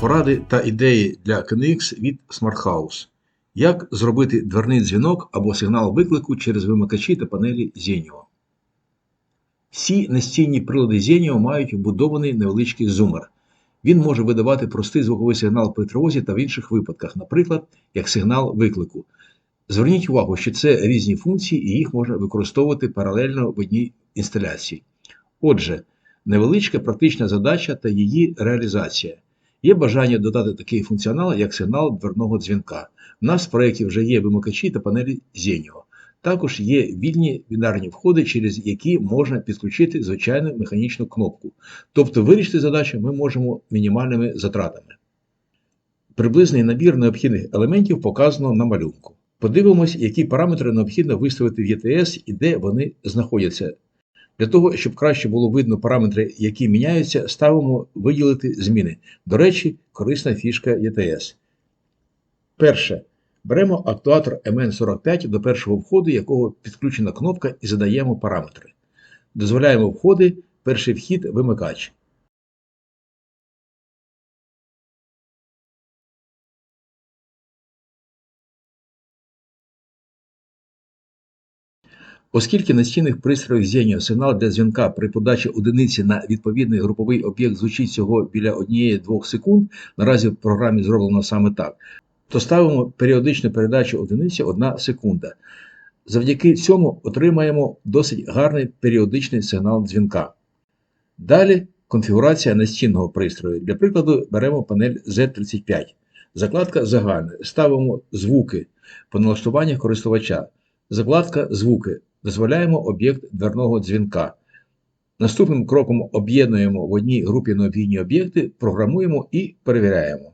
Поради та ідеї для KNX від Smart House. Як зробити дверний дзвінок або сигнал виклику через вимикачі та панелі Zenio. Всі настінні прилади Zenio мають вбудований невеличкий зумер. Він може видавати простий звуковий сигнал при тривозі та в інших випадках, наприклад, як сигнал виклику. Зверніть увагу, що це різні функції і їх можна використовувати паралельно в одній інсталяції. Отже, невеличка практична задача та її реалізація. Є бажання додати такий функціонал, як сигнал дверного дзвінка. У нас в проєкті вже є вимикачі та панелі Zenio. Також є вільні бінарні входи, через які можна підключити звичайну механічну кнопку. Тобто вирішити задачу ми можемо мінімальними затратами. Приблизний набір необхідних елементів показано на малюнку. Подивимось, які параметри необхідно виставити в ETS і де вони знаходяться. Для того, щоб краще було видно параметри, які міняються, ставимо виділити зміни. До речі, корисна фішка ETS. Перше. Беремо актуатор MN45 до першого входу, якого підключена кнопка, і задаємо параметри. Дозволяємо входи, перший вхід вимикач. Оскільки на стінних пристроях Zenio сигнал для дзвінка при подачі одиниці на відповідний груповий об'єкт звучить всього біля 1-2 секунд, наразі в програмі зроблено саме так, то ставимо періодичну передачу одиниці 1 секунда. Завдяки цьому отримаємо досить гарний періодичний сигнал дзвінка. Далі конфігурація настінного пристрою. Для прикладу беремо панель Z35. Закладка загальна. Ставимо звуки по налаштуваннях користувача. Закладка звуки. Дозволяємо об'єкт дверного дзвінка. Наступним кроком об'єднуємо в одній групі необхідні об'єкти, програмуємо і перевіряємо.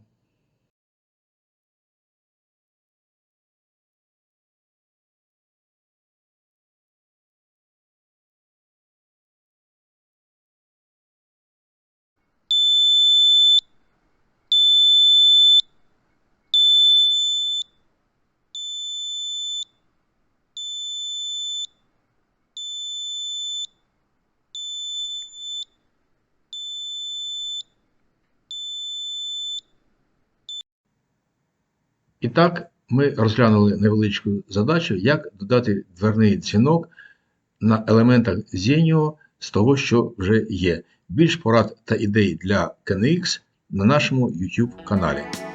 І так, ми розглянули невеличку задачу, як додати дверний дзвінок на елементах Zenio з того, що вже є. Більш порад та ідей для KNX на нашому YouTube каналі.